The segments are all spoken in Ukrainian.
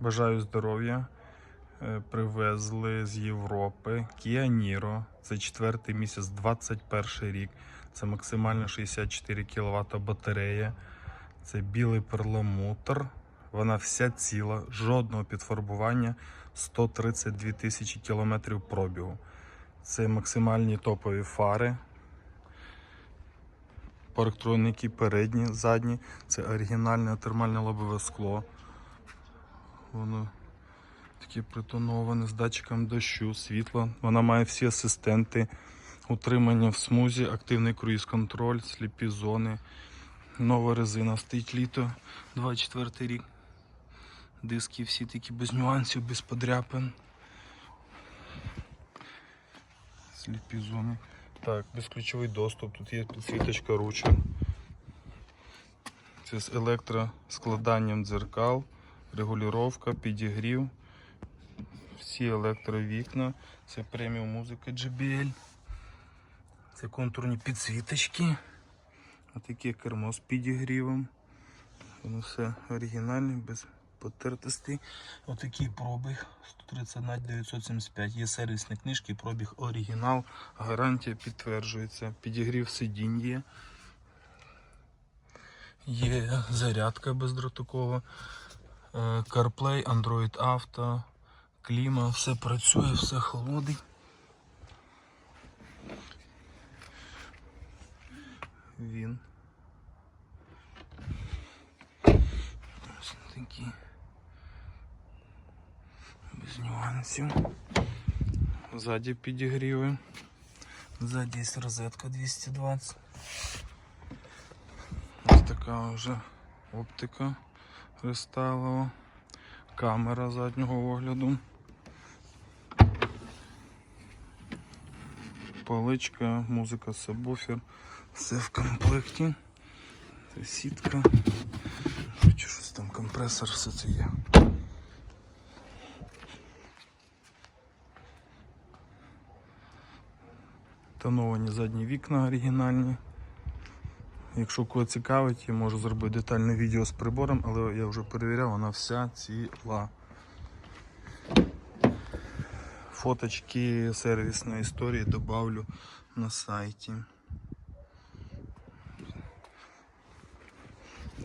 Бажаю здоров'я. Е, Привезли з Європи Kia Niro. Це четвертий місяць, 21 рік. Це максимально 64 кВт батарея. Це білий перламутр. Вона вся ціла, жодного підфарбування, 132 тисячі кілометрів пробігу. Це максимальні топові фари. Парктроники передні, задні. Це оригінальне термальне лобове скло. Воно таке притоноване з датчиком дощу, світла. Вона має всі асистенти, утримання в смузі, активний круїз-контроль, сліпі зони. Нова резина стоїть літо, 24 рік. Диски всі такі без нюансів, без подряпин. Сліпі зони. Так, безключовий доступ, тут є підсвіточка ручок. Це з електроскладанням дзеркал, регулювання, підігрів. Всі електровікна. Це преміум музика JBL. Це контурні підсвіточки. Отаке кермо з підігрівом. Воно все оригінальне, без потертостей. Отакий пробіг 131 975. Є сервісні книжки, пробіг оригінал, гарантія підтверджується. Підігрів сидінь є. Є зарядка бездротокова, CarPlay, Android Auto, кліма, все працює, все холодить. Він. Ось такі. Без нюансів. Ззаді підігріви. Ззаді є розетка 220. Ось така вже оптика кристалова. Камера заднього огляду. Поличка, музика, сабвуфер. Все в комплекті. Сітка. Хочу щось там, компресор, все це є. Тоновані задні вікна оригінальні. Якщо кого цікавить, я можу зробити детальне відео з прибором, але я вже перевіряв, вона вся ціла. Фоточки сервісної історії добавлю на сайті.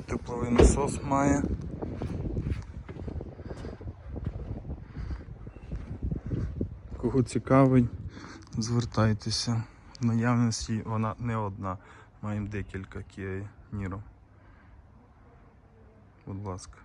Тепловий насос має. Кого цікавить, звертайтеся. В наявності вона не одна. Маємо декілька Kia Niro. Будь ласка.